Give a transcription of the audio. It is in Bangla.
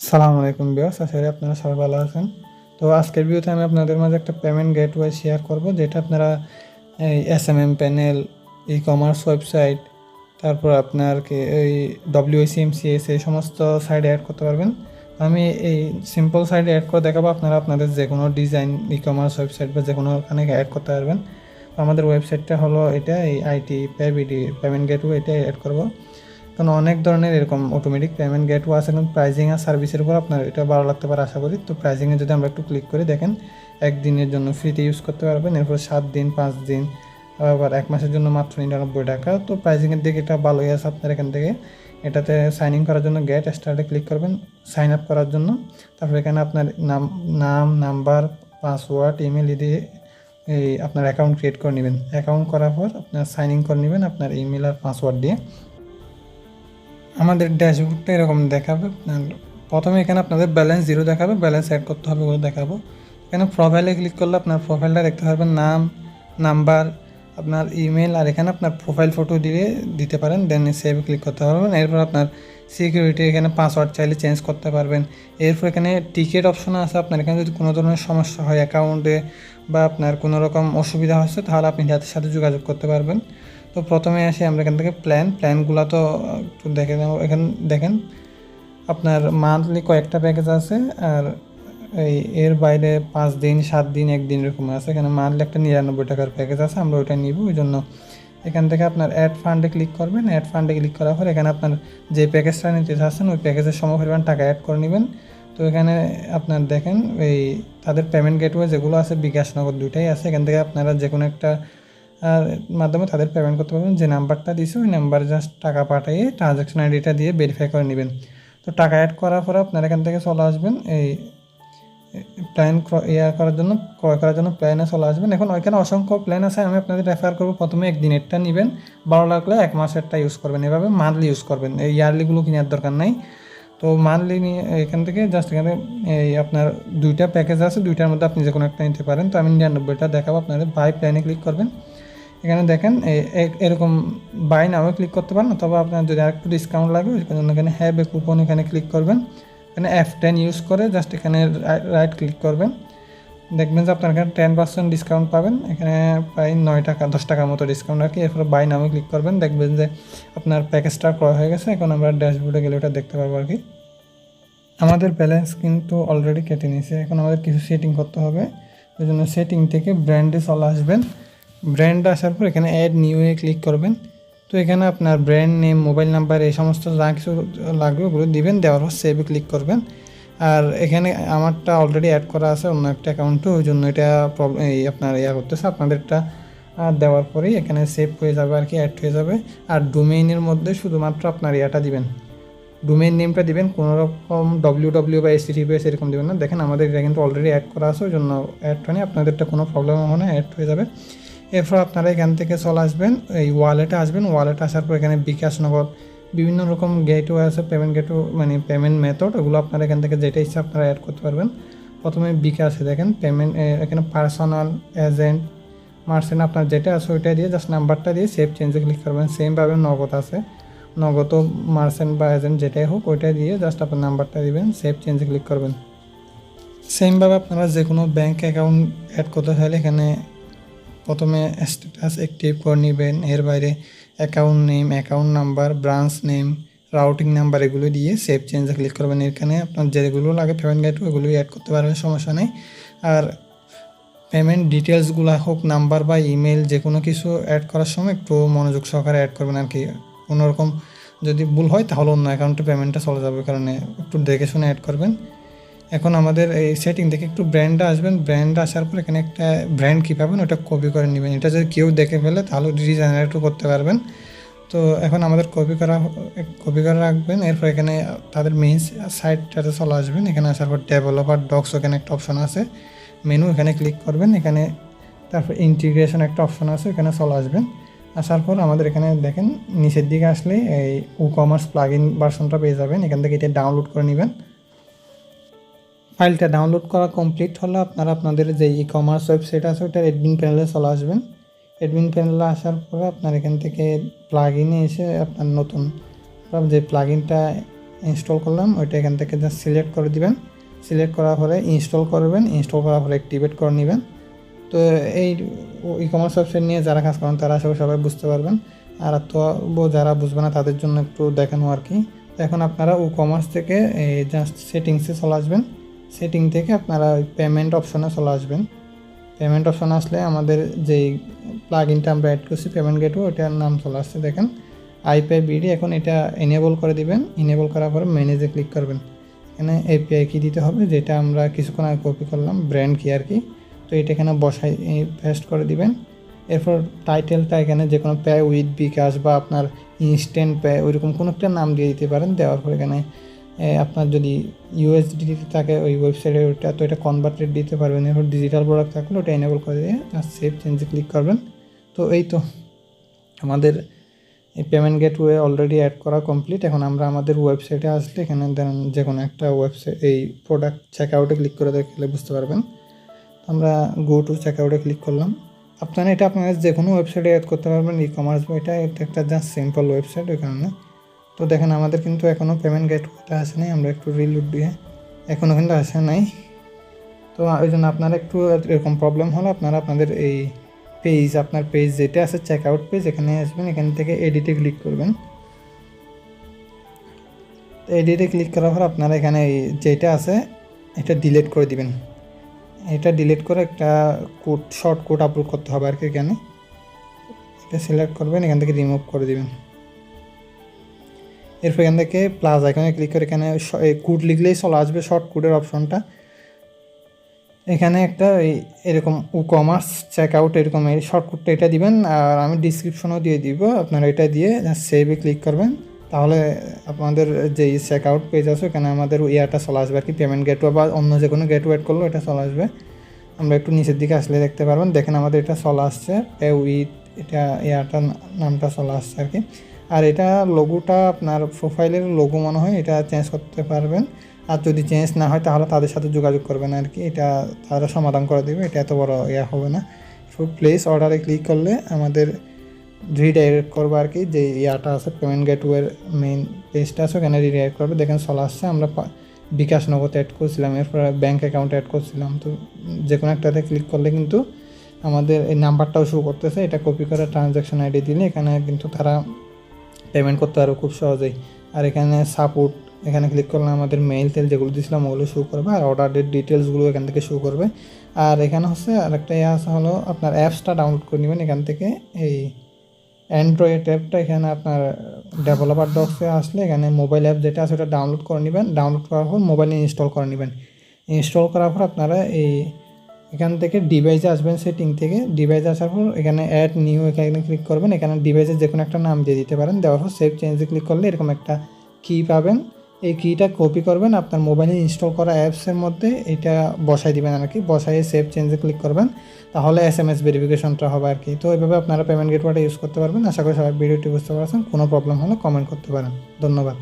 সালামু আলাইকুম বিয়াস আশা করি আপনারা সবাই ভালো আছেন। তো আজকের ভিডিওতে আমি আপনাদের মাঝে একটা পেমেন্ট গেটওয়ে শেয়ার করব, যেটা আপনারা এই S M M panel e commerce website তারপর আপনার কি এই ডব্লিউসিএম সিএস এই সমস্ত সাইডে অ্যাড করতে পারবেন। আমি এই সিম্পল সাইডে অ্যাড করে দেখাবো, আপনারা আপনাদের যে কোনো ডিজাইন ই কমার্স ওয়েবসাইট বা যে কোনো ওখানে অ্যাড করতে পারবেন। আমাদের ওয়েবসাইটটা হলো এটা, এই IT pay BD payment gateway এটা অ্যাড করব। কারণ অনেক ধরনের এরকম অটোমেটিক পেমেন্ট গেটও আছে কিন্তু প্রাইজিং আর সার্ভিসের উপর আপনার এটা ভালো লাগতে পারে, আশা করি। তো প্রাইজিংয়ে যদি আমরা একটু ক্লিক করে দেখেন, একদিনের জন্য ফ্রিতে ইউজ করতে পারবেন, এরপর সাত দিন, পাঁচ দিন, আবার এক মাসের জন্য মাত্র নিরানব্বই টাকা। তো প্রাইজিংয়ের দিকে এটা ভালোই আছে আপনার এখান থেকে। এটাতে সাইন ইন করার জন্য গেট স্টার্টে ক্লিক করবেন সাইন আপ করার জন্য। তারপর এখানে আপনার নাম নাম নাম্বার পাসওয়ার্ড ইমেল দিয়ে এই আপনার অ্যাকাউন্ট ক্রিয়েট করে নেবেন। অ্যাকাউন্ট করার পর আপনার সাইন ইন করে নেবেন আপনার ইমেল আর পাসওয়ার্ড দিয়ে। আমাদের ড্যাশবোর্ডটা এরকম দেখাবে। প্রথমে এখানে আপনাদের ব্যালেন্স জিরো দেখাবে ব্যালেন্স অ্যাড করতে হবে ওগুলো দেখাবো। এখানে প্রোফাইলে ক্লিক করলে আপনার প্রোফাইলটা দেখতে পারবেন, নাম নাম্বার আপনার ইমেল আর এখানে আপনার প্রোফাইল ফটো দিয়ে দিতে পারেন দেন সেভ ক্লিক করতে পারবেন। এরপর আপনার সিকিউরিটি এখানে পাসওয়ার্ড চাইলে চেঞ্জ করতে পারবেন। এরপর এখানে টিকিট অপশন আছে, আপনার এখানে যদি কোনো ধরনের সমস্যা হয় অ্যাকাউন্টে বা আপনার কোনো রকম অসুবিধা হচ্ছে, তাহলে আপনি যাদের সাথে যোগাযোগ করতে পারবেন। তো প্রথমে আসি আমরা এখান থেকে প্ল্যান প্ল্যানগুলো তো, একটু দেখে এখানে, দেখেন, আপনার মান্থলি কয়েকটা প্যাকেজ আছে আর এই এর বাইরে পাঁচ দিন, সাত দিন একদিন এরকম আছে। এখানে মান্থলি একটা নিরানব্বই টাকার প্যাকেজ আছে, আমরা ওইটা নিব। ওই জন্য এখান থেকে আপনার অ্যাড ফান্ডে ক্লিক করবেন। অ্যাড ফান্ডে ক্লিক করার পর এখানে আপনার যে প্যাকেজটা নিতে চাচ্ছেন, ওই প্যাকেজের সম পরিমাণ টাকা অ্যাড করে নেবেন। তো এখানে আপনার দেখেন, এই তাদের পেমেন্ট গেটওয়ে যেগুলো আছে, বিকাশ নগর দুইটাই আছে। এখান থেকে আপনারা যে কোনো একটা মাধ্যমে তাদের পেমেন্ট করতে পারবেন। যে নাম্বারটা দিয়েছে ওই নাম্বারে জাস্ট টাকা পাঠিয়ে ট্রানজ্যাকশন আইডিটা দিয়ে ভেরিফাই করে নেবেন। তো টাকা অ্যাড করার পরে আপনারা এখান থেকে চলে আসবেন, এই প্ল্যান ইয়া করার জন্য, ক্রয় করার জন্য প্ল্যানে চলে আসবেন। এখন ওইখানে অসংখ্য প্ল্যান আছে, আমি আপনাদের রেফার করব। প্রথমে একদিনেরটা নেবেন, ভালো লাগলে এক মাসেরটা ইউজ করবেন। এভাবে মান্থলি ইউজ করবেন। এই ইয়ারলিগুলো কেনার দরকার নাই। তো মান্থলি নিয়ে এখান থেকে জাস্ট এখানে, এই আপনার দুইটা প্যাকেজ আছে, দুইটার মধ্যে আপনি যে কোনো একটা নিতে পারেন। তো আমি নিরানব্বইটা দেখাবো আপনাদের বাই প্ল্যানে ক্লিক করবেন। এখানে দেখেন এরকম বাই নামে ক্লিক করতে পারেন, অথবা আপনার যদি আরেকটু ডিসকাউন্ট লাগে জন্য এখানে হ্যাভ এ কুপন এখানে ক্লিক করবেন। এখানে এফ টেন ইউজ করে জাস্ট এখানে রাইট ক্লিক করবেন। দেখবেন যে আপনার এখানে টেন পার্সেন্ট ডিসকাউন্ট পাবেন, এখানে প্রায় নয় টাকা, দশ টাকার মতো ডিসকাউন্ট আর কি। এরপরে বাই নামে ক্লিক করবেন, দেখবেন যে আপনার প্যাকেজটা ক্রয় হয়ে গেছে, এখন আমরা ড্যাশবোর্ডে গেলে ওটা দেখতে পারব আর কি। আমাদের ব্যালেন্স কিন্তু অলরেডি কেটে নিয়েছে, এখন আমাদের কিছু সেটিং করতে হবে। ওই জন্য সেটিং থেকে ব্র্যান্ডে চলে আসবেন। ব্র্যান্ড আসার পর এখানে অ্যাড নিউ এ ক্লিক করবেন। তো এখানে আপনার ব্র্যান্ড নেম মোবাইল নাম্বার এই সমস্ত যা কিছু লাগবে ওগুলো দিবেন, দেওয়ার পর সেভে ক্লিক করবেন। আর এখানে আমারটা অলরেডি অ্যাড করা আছে, অন্য একটা অ্যাকাউন্টে ওই জন্য এটা প্রবলেম এই আপনার ইয়া করতেছে। আপনাদেরটা দেওয়ার পরেই এখানে সেভ হয়ে যাবে আর কি অ্যাড হয়ে যাবে। আর ডোমেইনের মধ্যে শুধুমাত্র আপনার ইয়াটা দিবেন। ডোমেইন নেমটা দিবেন, কোনো রকম ডব্লিউ ডব্লিউ বা এসি টিপিএস এরকম দেবেন না। দেখেন আমাদের এটা কিন্তু অলরেডি অ্যাড করা আছে ওই জন্য অ্যাড হয়নি। আপনাদেরটা কোনো প্রবলেম হবে না অ্যাড হয়ে যাবে। এরপর আপনারা এখান থেকে চলে আসবেন, এই ওয়ালেটে আসবেন। ওয়ালেটে আসার পর এখানে বিকাশ নগদ, বিভিন্ন রকম গেটওয়ে আছে পেমেন্ট গেটও মানে পেমেন্ট মেথড ওগুলো আপনারা এখান থেকে যেটা ইচ্ছা আপনারা অ্যাড করতে পারবেন। প্রথমে বিকাশে দেখেন পেমেন্ট এখানে পার্সোনাল এজেন্ট মার্সেন্ট আপনার যেটা আছে ওইটা দিয়ে জাস্ট নাম্বারটা দিয়ে সেভ চেঞ্জে ক্লিক করবেন। সেমভাবে নগদ আছে। নগদ মার্সেন্ট বা এজেন্ট যেটাই হোক ওইটা দিয়ে জাস্ট আপনার নাম্বারটা দিবেন সেভ চেঞ্জে ক্লিক করবেন। সেমভাবে আপনারা যে কোনো ব্যাঙ্ক অ্যাকাউন্ট অ্যাড করতে চাইলে এখানে প্রথমে স্ট্যাটাস অ্যাক্টিভ করে নেবেন। এর বাইরে account name account number branch name routing number এগুলো দিয়ে সেভ চেঞ্জে ক্লিক করবেন। এখানে আপনার যেগুলো লাগে পেমেন্ট গেট ওগুলো অ্যাড করতে পারবেন, সমস্যা নেই। আর পেমেন্ট ডিটেলসগুলো হোক নাম্বার বা ইমেল যে কোনো কিছু অ্যাড করার সময় একটু মনোযোগ সহকারে অ্যাড করবেন আর কি কোনোরকম যদি ভুল হয়, তাহলে অন্য অ্যাকাউন্টে পেমেন্টটা চলে যাবে, কারণে একটু দেখে শুনে অ্যাড করবেন। এখন আমাদের এই সেটিং থেকে একটু ব্র্যান্ডে আসবেন। ব্র্যান্ডে আসার পর এখানে একটা ব্র্যান্ড কী পাবেন, ওটা কপি করে নেবেন। এটা যদি কেউ দেখে ফেলে, তাহলে রিজেনারেটও করতে পারবেন। তো এখন আমাদের কপি করা কপি করে রাখবেন। এরপর এখানে তাদের মেইন সাইটটাতে চলে আসবেন। এখানে আসার পর ডেভেলপার ডক্স ওখানে একটা অপশন আছে। মেনু এখানে ক্লিক করবেন। এখানে তারপর ইন্টিগ্রেশন একটা অপশন আছে এখানে চলে আসবেন। আসার পর আমাদের এখানে দেখেন, নিচের দিকে আসলে এই ই কমার্স প্লাগ ইন ভার্সনটা পেয়ে যাবেন। এখান থেকে এটা ডাউনলোড করে নেবেন। ফাইলটা ডাউনলোড করা কমপ্লিট হলে আপনারা আপনাদের যে ই কমার্স ওয়েবসাইট আছে ওটার অ্যাডমিন প্যানেলে চলে আসবেন। অ্যাডমিন প্যানেলে আসার পরে আপনার এখান থেকে প্লাগ ইনে এসে আপনার নতুন যে প্লাগ ইনটা ইনস্টল করলাম, ওইটা এখান থেকে জাস্ট সিলেক্ট করে দিবেন। সিলেক্ট করার পরে ইনস্টল করবেন ইনস্টল করার পরে অ্যাক্টিভেট করে নেবেন। তো এই ই কমার্স ওয়েবসাইট নিয়ে যারা কাজ করেন তারা করি সবাই বুঝতে পারবেন। আর তো যারা বুঝবে না তাদের জন্য একটু দেখানো আর কি। এখন আপনারা ও কমার্স থেকে এই জাস্ট সেটিংসে চলে আসবেন। সেটিং থেকে আপনারা ওই পেমেন্ট অপশনে চলে আসবেন। পেমেন্ট অপশন আসলে আমাদের যেই প্লাগ ইনটা আমরা অ্যাড করছি পেমেন্ট গেটওয়ে ওটার নাম চলে আসছে, দেখেন। আইপিআই বিডি এখন এটা এনেবল করে দিবেন। এনেবল করার পরে ম্যানেজে ক্লিক করবেন। এখানে এপিআই কি দিতে হবে, যেটা আমরা কিছুক্ষণ আগে কপি করলাম ব্র্যান্ড কি আর কি। তো এটা এখানে বসাই পেস্ট করে দিবেন। এরপর টাইটেলটা এখানে যে কোনো প্যায় উইথ বিকাশ বা আপনার ইনস্ট্যান্ট পে ওইরকম কোনো একটা নাম দিয়ে দিতে পারেন। দেওয়ার পর এখানে আপনার যদি ইউএসডি থাকে ওই ওয়েবসাইটে ওইটা তো এটা কনভার্টেড দিতে পারবেন। এরপর ডিজিটাল প্রোডাক্ট থাকলে ওটা এনেবল করে দিয়ে আর সেভ চেঞ্জে ক্লিক করবেন। তো এই তো আমাদের এই পেমেন্ট গেটওয়ে অলরেডি অ্যাড করা কমপ্লিট এখন আমরা আমাদের ওয়েবসাইটে আসলে এখানে দেন যে কোনো একটা ওয়েবসাইট এই প্রোডাক্ট চেক আউটে ক্লিক করে দেখলে বুঝতে পারবেন। আমরা গো টু চেক আউটে ক্লিক করলাম। আপনারা এটা আপনারা যে কোনো ওয়েবসাইটে অ্যাড করতে পারবেন ই কমার্স বা এটা একটা জাস্ট সিম্পল ওয়েবসাইট ওই কারণে। তো দেখেন, আমাদের কিন্তু এখনও পেমেন্ট গেটওয়েটা আসে নাই, আমরা একটু রিলুট দিয়ে এখনও কিন্তু আসে নাই। তো ওই জন্য আপনারা একটু এরকম প্রবলেম হলে আপনারা আপনাদের এই পেজ আপনার পেজ যেটা আছে চেক আউট পেজ এখানে আসবেন, এখান থেকে এডিটে ক্লিক করবেন। তো এডিটে ক্লিক করার পর আপনারা এখানে যেটা আছে, এটা ডিলিট করে দিবেন। এটা ডিলিট করে একটা কোড শর্ট কোড আপলোড করতে হবে আর কি এখানে। এটা সিলেক্ট করবেন, এখান থেকে রিমুভ করে দিবেন। এরপর এখান থেকে প্লাস আইকনে ক্লিক করে এখানে কোড লিখলেই চলে আসবে শর্ট কোডের অপশনটা এখানে একটা এরকম ই কমার্স চেক আউট এরকম এই শর্টকাটটা এটা দিবেন, আর আমি ডিসক্রিপশনও দিয়ে দিব। আপনারা এটা দিয়ে সেভে ক্লিক করবেন। তাহলে আপনাদের যে চেক আউট পেজ আছে, ওখানে আমাদের ইয়াটা চলে আসবে আর কি। পেমেন্ট গেটওয়ে বা অন্য যে কোনো গেটওয়ে করলেও এটা চলে আসবে। আমরা একটু নিচের দিকে আসলে দেখতে পারবেন। দেখেন আমাদের এটা চলে আসছে। পে উইথ এটা ইয়াটা নামটা চলে আসছে আর কি। আর এটা লোগোটা আপনার প্রোফাইলের লোগো মনে হয়, এটা চেঞ্জ করতে পারবেন। আর যদি চেঞ্জ না হয়, তাহলে তাদের সাথে যোগাযোগ করবেন আর কি। এটা তারা সমাধান করে দেবে, এটা এত বড় ইয়া হবে না। প্লেস অর্ডারে ক্লিক করলে আমাদের রিডাইরেক্ট করব আর কি। যে ইয়াটা আছে পেমেন্ট গেটওয়ের মেইন পেজটা আছে, ওখানে রিডাইরেক্ট করবে। দেখেন, চলে আসছে। আমরা বিকাশ নগদ অ্যাড করছিলাম, এরপর ব্যাঙ্ক অ্যাকাউন্ট অ্যাড করছিলাম। তো যে কোনো একটাতে ক্লিক করলে কিন্তু আমাদের এই নাম্বারটাও শো করতেছে। এটা কপি করে ট্রানজ্যাকশন আইডি দিলে, এখানে কিন্তু তারা পেমেন্ট করতে পারবে খুব সহজেই। আর এখানে সাপোর্ট এখানে ক্লিক করলে আমাদের মেইল টেল যেগুলো দিয়েছিলাম ওগুলো শো করবে আর অর্ডারের ডিটেলসগুলো এখান থেকে শো করবে। আর এখানে হচ্ছে আরেকটা ইয়ে আছে হলো আপনার অ্যাপসটা ডাউনলোড করে নেবেন এখান থেকে। এই অ্যান্ড্রয়েড অ্যাপটা এখানে আপনার ডেভেলপার ডক্সে আসলে এখানে মোবাইল অ্যাপ যেটা আছে ওটা ডাউনলোড করে নেবেন। ডাউনলোড করার পর মোবাইলে ইনস্টল করে নেবেন। ইনস্টল করার পর আপনারা এই এখান থেকে ডিভাইসে আসবেন সেটিং থেকে। ডিভাইসে আসার পর এখানে অ্যাড নিউ এখানে ক্লিক করবেন। এখানে ডিভাইসের যে কোনো একটা নাম দিয়ে দিতে পারেন। দেওয়ার পর সেভ চেঞ্জে ক্লিক করলে এরকম একটা কি পাবেন। এই কিটা কপি করবেন। আপনার মোবাইলে ইনস্টল করা অ্যাপসের মধ্যে এটা বসাই দিবেন আর কি। বসাইয়ে সেভ চেঞ্জে ক্লিক করবেন। তাহলে এস এম এস ভেরিফিকেশনটা হবে আর কি। তো এইভাবে আপনারা পেমেন্ট গেটওয়াটা ইউজ করতে পারবেন। আশা করি সবাই ভিডিওটি বুঝতে পারছেন। কোনো প্রবলেম হলে কমেন্ট করতে পারেন। ধন্যবাদ।